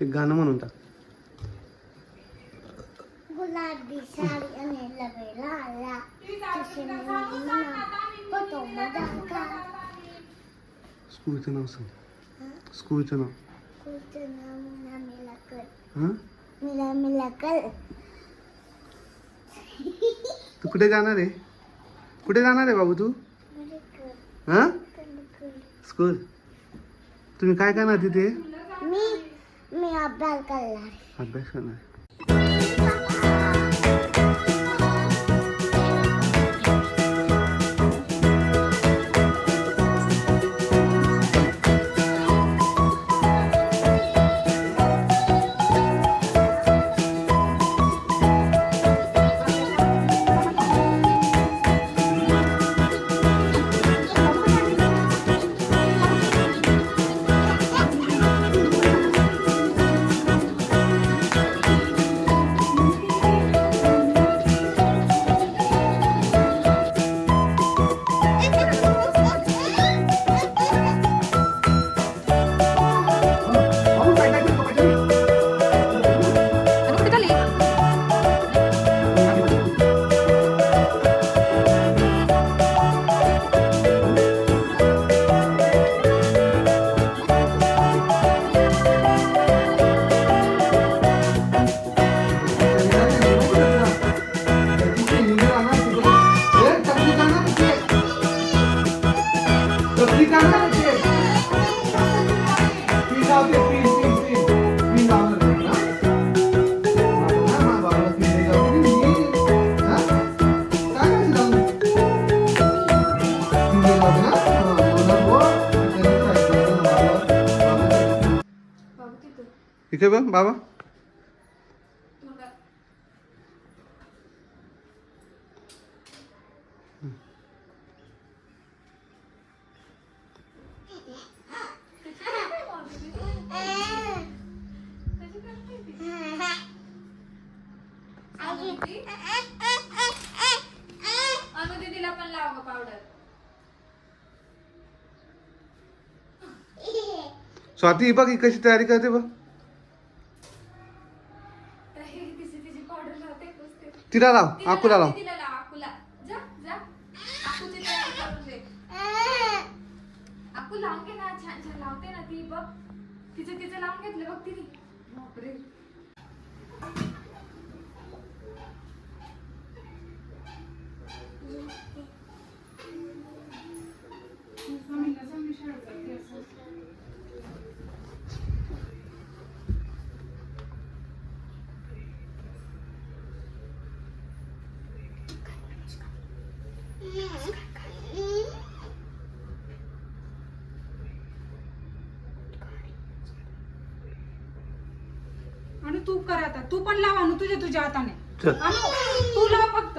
एक गाणं म्हणून टाक. गुलाबी साडी आणि लगेला आला. तिचे मुलींना फोटो बदलका स्कूलचं नाव सांग. स्कूलचं नाव. कुठं नाव मिला मिला कर हां? मिला मिला कर तू कुठे जाणार आहे? कुठे जाणार आहे बाबू तू? हां? स्कूल. तुम्ही काय करणार तिथे? मी मी अभ्यास करणार अभ्यास करणार. इथे बघ बाबा. अनु दीदीला पण लाव ग पावडर स्वाती ही बघ ही कशी तयारी करते बघ. तिला लाव तिला आकुला लाव, लाव दीदीला लाव आकुला. जा जा. आकुची तयारी करून दे. आकू लावून घे ना छान छान लावते ना ती बघ. तिचं तिचं लावून घेतलं बघ तिने. बापरे. आणि तू कर आता. तू पण लाव अनु तुझ्या तुझ्या हाताने. चल. तू लाव फक्त.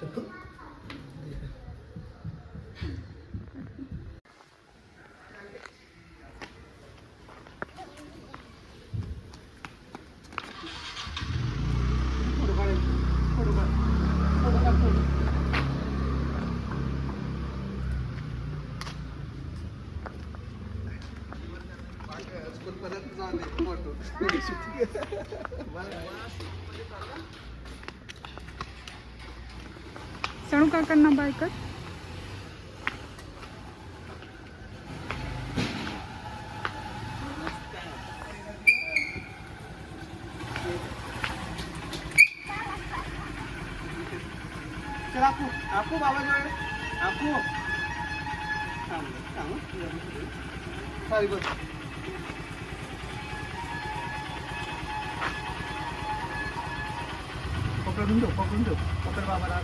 कोणाला बनलं काजल तुला का काजल तुला काय ना कुठं लागलं कुठं लागलं कोण पाडलं कोणाने पाडलं चणू काकांना बाय कर. आपू पकडून देऊ पकडून देऊ. पकड बाबाला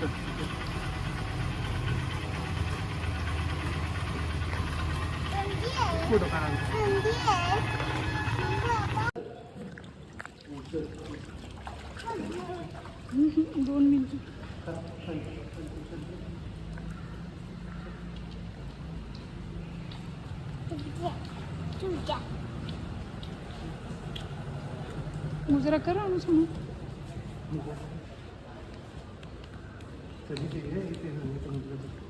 चल, चल. फोटो काढा दोन मिनिट मुजरा करा ना सोनू कधी ते हे इथे ना, इथे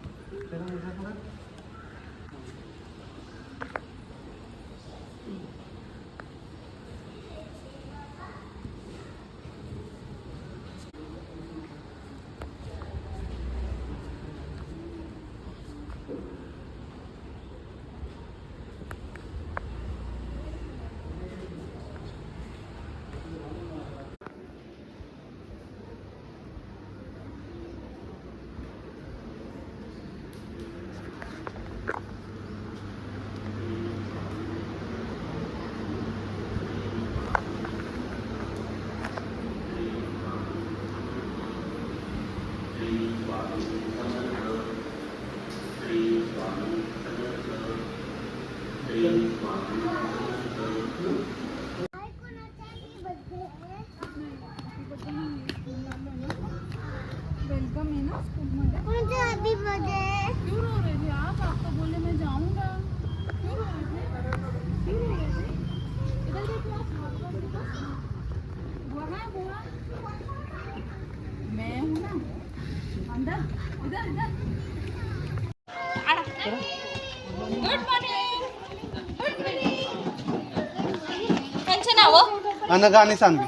Amém. नाव अनघा आणि सानवी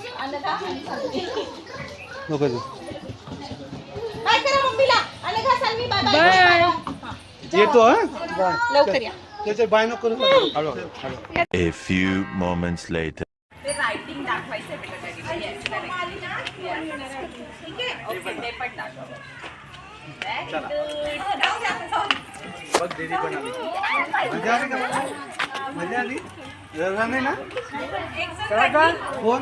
दोघं काय करा मम्मीला? आणि घासाल मी बाय बाय येतो हा? लवकर या. त्याचे बाय नको करू. हळू हळू हळू. A few moments later. ते रायटिंग दाखवायचं आहे. ठीक आहे ओके ते पण दाखव Very good. जाऊ. द्या, जाऊ द्या. मजा आली? नाही ना? कोण.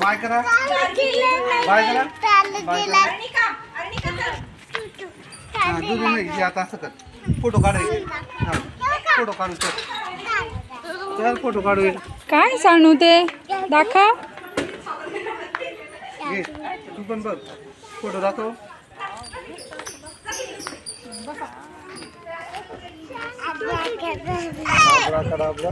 बाय करा. बाय करा. बाय करा. अर्णिका, अर्णिका चल. हा दूध नाही घे, आता असं कर. फोटो काढायचे हा. फोटो काढू चल. चल फोटो काढू ये. काय सांगू ते? दाखव. घे तू पण बघ. फोटो दाखव. Abracadabra. Abracadabra.